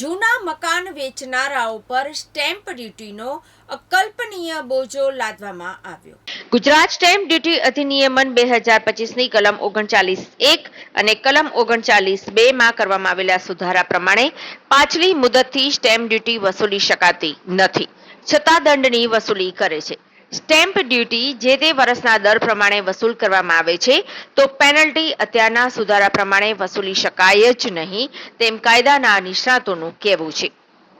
જૂના મકાન વેચનારાઓ પર સ્ટેમ્પ ડ્યુટીનો અકલ્પનીય બોજો લાદવામાં આવ્યો. ગુજરાત સ્ટેમ્પ ડ્યુટી અધિનિયમન બે હજાર પચીસની કલમ ઓગણચાલીસ એક અને કલમ ઓગણચાલીસ બે માં કરવામાં આવેલા સુધારા પ્રમાણે પાછલી મુદતથી સ્ટેમ્પ ડ્યુટી વસૂલી શકાતી નથી. છતાં દંડની વસૂલી કરે છે. સ્ટેમ્પ ડ્યુટી જે તે વર્ષના દર પ્રમાણે વસૂલ કરવામાં આવે છે, તો પેનલ્ટી અત્યારના સુધારા પ્રમાણે વસૂલી શકાય જ નહીં, તેમ કાયદાના નિષ્ણાતોનું કહેવું છે.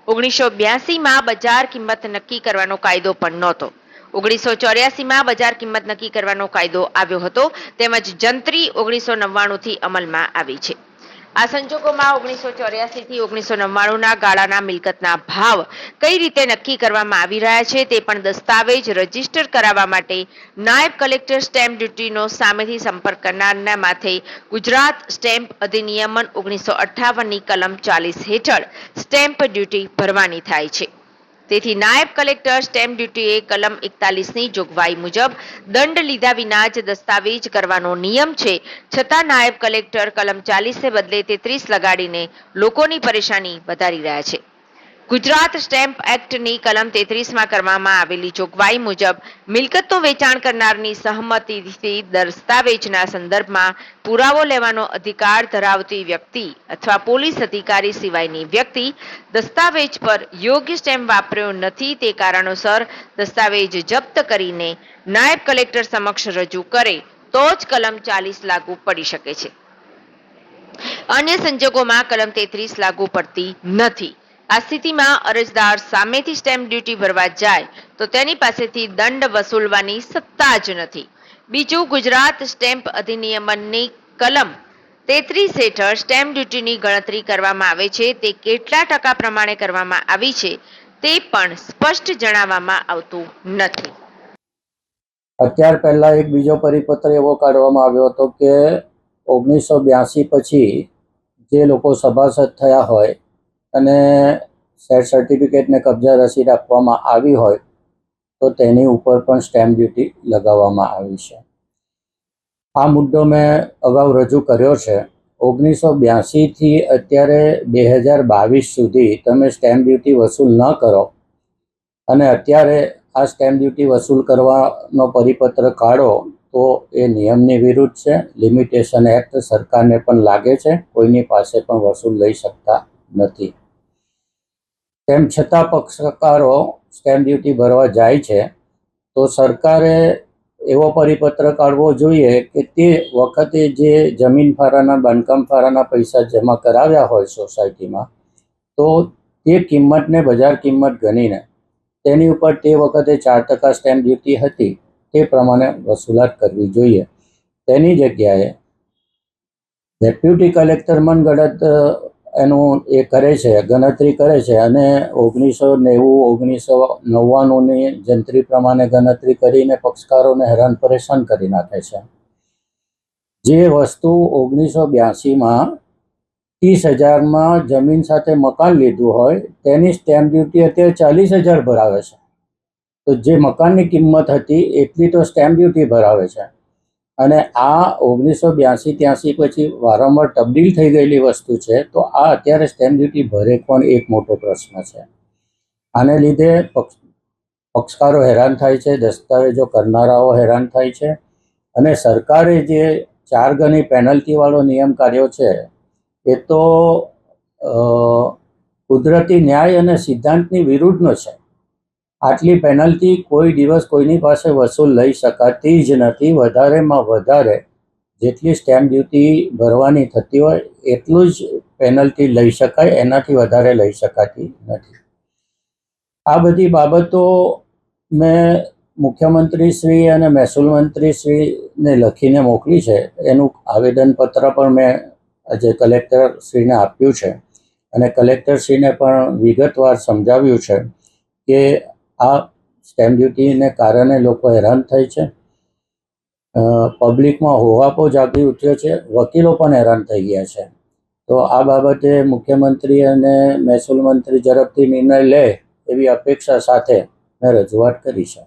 ઓગણીસો બ્યાસીમાં બજાર કિંમત નક્કી કરવાનો કાયદો પણ નહોતો. ઓગણીસો ચોર્યાસીમાં બજાર કિંમત નક્કી કરવાનો કાયદો આવ્યો હતો, તેમજ જંત્રી ઓગણીસો નવ્વાણુંથી અમલમાં આવી છે. આ સંજોગોમાં ઓગણીસો ચોર્યાસી થી ઓગણીસો નવ્વાણુંના ગાળાના મિલકતના ભાવ કઈ રીતે નક્કી કરવામાં આવી રહ્યા છે તે પણ દસ્તાવેજ રજિસ્ટર કરાવવા માટે નાયબ કલેક્ટર સ્ટેમ્પ ડ્યુટીનો સામેથી સંપર્ક કરનારના માથે ગુજરાત સ્ટેમ્પ અધિનિયમન ઓગણીસો અઠ્ઠાવનની કલમ ચાલીસ હેઠળ સ્ટેમ્પ ડ્યુટી ભરવાની થાય છે. તેથી નાયબ કલેક્ટર સ્ટેમ્પ ડ્યુટીએ કલમ એકતાલીસની જોગવાઈ મુજબ દંડ લીધા વિના જ દસ્તાવેજ કરવાનો નિયમ છે. છતાં નાયબ કલેક્ટર કલમ ચાલીસને બદલે તેત્રીસ લગાડીને લોકોની પરેશાની વધારી રહ્યા છે. ગુજરાત સ્ટેમ્પ એક્ટની કલમ તેત્રીસમાં કરવામાં આવેલી જોગવાઈ મુજબ મિલકતનું વેચાણ કરનારની સહમતિથી દસ્તાવેજના સંદર્ભમાં પુરાવો લેવાનો અધિકાર ધરાવતી વ્યક્તિ અથવા પોલીસ અધિકારી સિવાયની વ્યક્તિ દસ્તાવેજ પર યોગ્ય સ્ટેમ્પ વાપર્યો નથી તે કારણોસર દસ્તાવેજ જપ્ત કરીને નાયબ કલેક્ટર સમક્ષ રજૂ કરે તો જ કલમ ચાલીસ લાગુ પડી શકે છે. અન્ય સંજોગોમાં કલમ તેત્રીસ લાગુ પડતી નથી. આ સ્થિતિમાં અરજદાર સામેથી સ્ટેમ્પ ડ્યુટી ભરવા જાય તો તેની પાસેથી દંડ વસૂલવાની સત્તા જ નથી. બીજું, ગુજરાત સ્ટેમ્પ અધિનિયમની કલમ તેત્રીસ હેઠળ સ્ટેમ્પ ડ્યુટીની ગણતરી કરવામાં આવે છે. તે કેટલા ટકા પ્રમાણે કરવામાં આવી છે તે પણ સ્પષ્ટ જણાવવામાં આવતું નથી. અત્યાર પહેલા એક બીજો પરિપત્ર એવો કાઢવામાં આવ્યો હતો કે ઓગણીસો બ્યાસી પછી જે લોકો સભાસદ થયા હોય અને સેટ સર્ટિફિકેટને કબજા રસીદ આપવામાં આવી હોય તો તેની ઉપર પણ સ્ટેમ્પ ડ્યુટી લગાવવામાં આવી છે. આ મુદ્દો મેં અગાઉ રજૂ કર્યો છે. ઓગણીસો બ્યાસીથી અત્યારે બે હજાર બાવીસ સુધી તમે સ્ટેમ્પ ડ્યુટી વસૂલ ન કરો અને અત્યારે આ સ્ટેમ્પ ડ્યુટી વસૂલ કરવાનો પરિપત્ર કાઢો તો એ નિયમની વિરુદ્ધ છે. લિમિટેશન એક્ટ સરકારને પણ લાગે છે. કોઈની પાસે પણ વસૂલ લઈ શકતા નથી. તેમ છતાં પક્ષકારો સ્ટેમ્પ ડ્યુટી ભરવા જાય છે, તો સરકારે એવો પરિપત્ર કાઢવો જોઈએ કે તે વખતે જે જમીન ફાળાના બાંધકામ ફાળાના પૈસા જમા કરાવ્યા હોય સોસાયટીમાં, તો તે કિંમતને બજાર કિંમત ગણીને તેની ઉપર તે વખતે ચાર ટકા સ્ટેમ્પ ડ્યુટી હતી તે પ્રમાણે વસૂલાત કરવી જોઈએ. તેની જગ્યાએ ડેપ્યુટી કલેક્ટર મનગઢત એનું એ કરે છે, ગણતરી કરે છે અને ઓગણીસો નેવું, ઓગણીસો નવ્વાણુંની જંત્રી પ્રમાણે ગણતરી કરીને પક્ષકારોને હેરાન પરેશાન કરી નાખે છે. જે વસ્તુ ઓગણીસો બ્યાસીમાં ત્રીસ હજારમાં જમીન સાથે મકાન લીધું હોય, તેની સ્ટેમ્પ ડ્યુટી અત્યારે ચાલીસ હજાર ભરાવે છે. તો જે મકાનની કિંમત હતી, એટલી તો સ્ટેમ્પ ડ્યુટી ભરાવે છે. અને આ ઓગણીસો બ્યાસી ત્યાંસી પછી વારંવાર તબદીલ થઈ ગયેલી વસ્તુ છે, તો આ અત્યારે સ્ટેમ્પ ડ્યુટી ભરે પણ એક મોટો પ્રશ્ન છે. આને લીધે પક્ષ, પક્ષકારો હેરાન થાય છે, દસ્તાવેજો કરનારાઓ હેરાન થાય છે અને સરકારે જે ચાર ગણી પેનલ્ટીવાળો નિયમ કાઢ્યો છે, એ તો કુદરતી ન્યાય અને સિદ્ધાંતની વિરુદ્ધનો છે. આટલી પેનલ્ટી કોઈ દિવસ કોઈની પાસે વસૂલ લઈ શકાતી જ નથી. વધારેમાં વધારે જેટલી સ્ટેમ્પ ડ્યુટી ભરવાની થતી હોય એટલું જ પેનલ્ટી લઈ શકાય, એનાથી વધારે લઈ શકાતી નથી. આ બધી બાબતો મેં મુખ્યમંત્રી શ્રી અને મહેસૂલ મંત્રી શ્રીને લખીને મોકલી છે. એનું આવેદનપત્ર પણ મેં આજે કલેક્ટર શ્રીને આપ્યું છે અને કલેક્ટર શ્રીને પણ વિગતવાર સમજાવ્યું છે કે આ સ્ટેમ્પ ડ્યુટીને કારણે લોકો હેરાન થાય છે. પબ્લિકમાં હોવાપો જાગી ઉઠ્યો છે. વકીલો પણ હેરાન થઈ ગયા છે. તો આ બાબતે મુખ્યમંત્રી અને મહેસૂલ મંત્રી ઝડપથી નિર્ણય લે એવી અપેક્ષા સાથે મેં રજૂઆત કરી છે.